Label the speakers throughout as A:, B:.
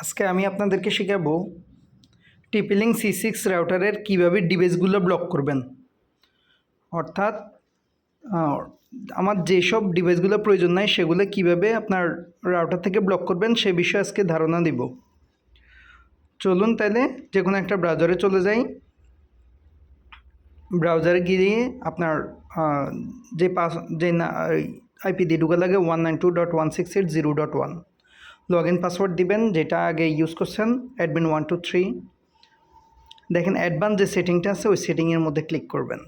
A: আজকে আমি আপনাদেরকে শেখাবো টিপিলিং সি সিক্স রাউটারের কীভাবে ডিভাইসগুলো ব্লক করবেন। অর্থাৎ আমার যেসব ডিভাইসগুলো প্রয়োজন নাই সেগুলো কীভাবে আপনার রাউটার থেকে ব্লক করবেন সে বিষয়ে আজকে ধারণা দিব। চলুন তাহলে যে কোনো একটা ব্রাউজারে চলে যাই। ব্রাউজারে গিয়ে আপনার যে পাস, যে না আইপি দিয়ে ঢুকা লাগে one nine two dot one six eight zero dot one log in password দিবেন, যেটা আগে ইউজ করছেন অ্যাডমিন ওয়ান টু থ্রি দেখেন অ্যাডভান্স যে সেটিংটা আছে, ওই সেটিংয়ের মধ্যে ক্লিক করবেন।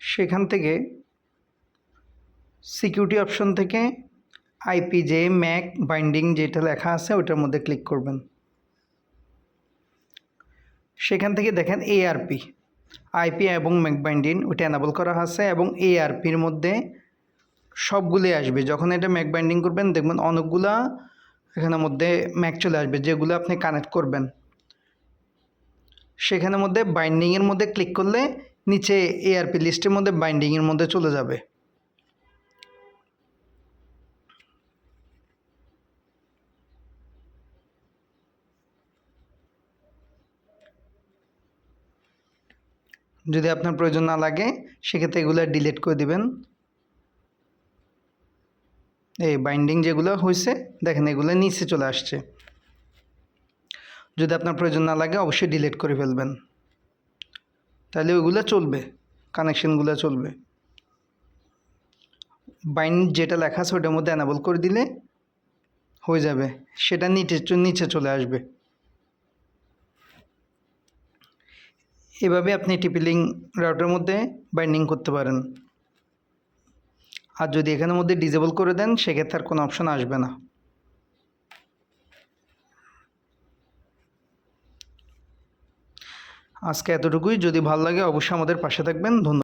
A: সেখান থেকে সিকিউরিটি অপশন থেকে আইপি যে ম্যাক বাইন্ডিং যেটা লেখা আছে, ওটার মধ্যে ক্লিক করবেন। সেখান থেকে দেখেন এআরপি আইপি এবং ম্যাকবাইন্ডিন ওটা অ্যানাবল করা আছে এবং এআরপির মধ্যে সবগুলি আসবে। যখন এটা ম্যাকবাইন্ডিং করবেন, দেখবেন অনেকগুলা এখানের মধ্যে ম্যাক চলে আসবে, যেগুলো আপনি কানেক্ট করবেন। সেখানের মধ্যে বাইন্ডিংয়ের মধ্যে ক্লিক করলে নিচে এআরপি লিস্টের মধ্যে বাইন্ডিংয়ের মধ্যে চলে যাবে। যদি আপনার প্রয়োজন না লাগে, সেক্ষেত্রে এগুলো ডিলিট করে দিবেন। এই বাইন্ডিং যেগুলো হয়েছে দেখেন এগুলো নিচে চলে আসছে। যদি আপনার প্রয়োজন না লাগে, অবশ্যই ডিলিট করে ফেলবেন। তাহলে ওইগুলো চলবে কানেকশনগুলো চলবে। বাইন্ড যেটা লেখা আছে, ওটার মধ্যে অ্যানাবল করে দিলে হয়ে যাবে। সেটা নিচে নিচে চলে আসবে। এভাবে আপনি টিপিলিং রাউটের মধ্যে বাইন্ডিং করতে পারেন। আর যদি এখানের মধ্যে ডিজেবল করে দেন, সেক্ষেত্রে আর কোনো অপশান আসবে না। আজকে এতটুকুই। যদি ভালো লাগে, অবশ্যই আমাদের পাশে থাকবেন। ধন্যবাদ।